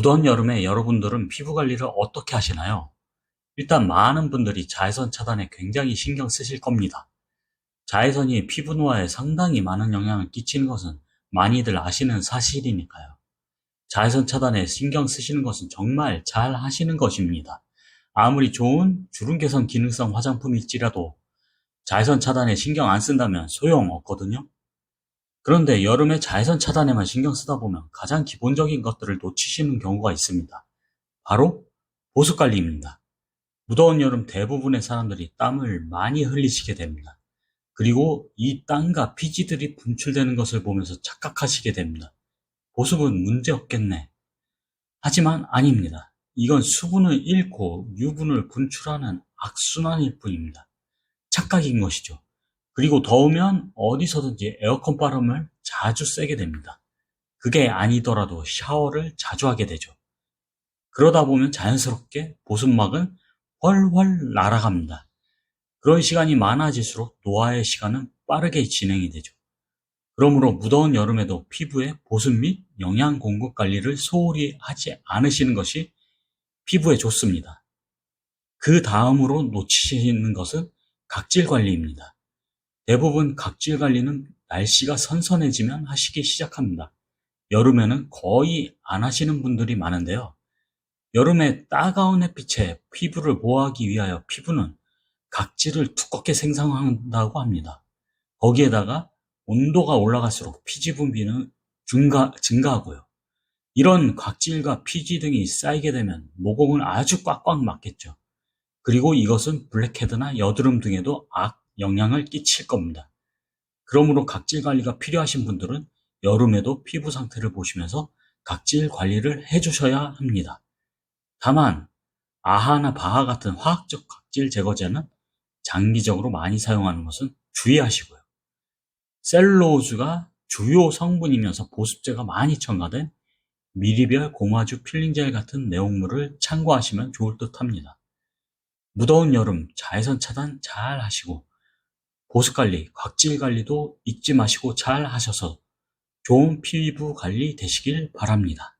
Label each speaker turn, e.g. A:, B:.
A: 무더운 여름에 여러분들은 피부 관리를 어떻게 하시나요? 일단 많은 분들이 자외선 차단에 굉장히 신경 쓰실 겁니다. 자외선이 피부 노화에 상당히 많은 영향을 끼치는 것은 많이들 아시는 사실이니까요. 자외선 차단에 신경 쓰시는 것은 정말 잘 하시는 것입니다. 아무리 좋은 주름 개선 기능성 화장품일지라도 자외선 차단에 신경 안 쓴다면 소용없거든요. 그런데 여름에 자외선 차단에만 신경 쓰다 보면 가장 기본적인 것들을 놓치시는 경우가 있습니다. 바로 보습 관리입니다. 무더운 여름 대부분의 사람들이 땀을 많이 흘리시게 됩니다. 그리고 이 땀과 피지들이 분출되는 것을 보면서 착각하시게 됩니다. 보습은 문제 없겠네. 하지만 아닙니다. 이건 수분을 잃고 유분을 분출하는 악순환일 뿐입니다. 착각인 것이죠. 그리고 더우면 어디서든지 에어컨 바람을 자주 쐬게 됩니다. 그게 아니더라도 샤워를 자주 하게 되죠. 그러다 보면 자연스럽게 보습막은 훨훨 날아갑니다. 그런 시간이 많아질수록 노화의 시간은 빠르게 진행이 되죠. 그러므로 무더운 여름에도 피부에 보습 및 영양 공급 관리를 소홀히 하지 않으시는 것이 피부에 좋습니다. 그 다음으로 놓치시는 것은 각질 관리입니다. 대부분 각질 관리는 날씨가 선선해지면 하시기 시작합니다. 여름에는 거의 안 하시는 분들이 많은데요. 여름에 따가운 햇빛에 피부를 보호하기 위하여 피부는 각질을 두껍게 생성한다고 합니다. 거기에다가 온도가 올라갈수록 피지 분비는 증가, 증가하고요. 이런 각질과 피지 등이 쌓이게 되면 모공을 아주 꽉꽉 막겠죠. 그리고 이것은 블랙헤드나 여드름 등에도 악 영향을 끼칠 겁니다. 그러므로 각질 관리가 필요하신 분들은 여름에도 피부 상태를 보시면서 각질 관리를 해주셔야 합니다. 다만 아하나 바하 같은 화학적 각질 제거제는 장기적으로 많이 사용하는 것은 주의하시고요. 셀룰로즈가 주요 성분이면서 보습제가 많이 첨가된 미리별 고마주 필링젤 같은 내용물을 참고하시면 좋을 듯 합니다. 무더운 여름 자외선 차단 잘 하시고 보습 관리, 각질 관리도 잊지 마시고 잘 하셔서 좋은 피부 관리 되시길 바랍니다.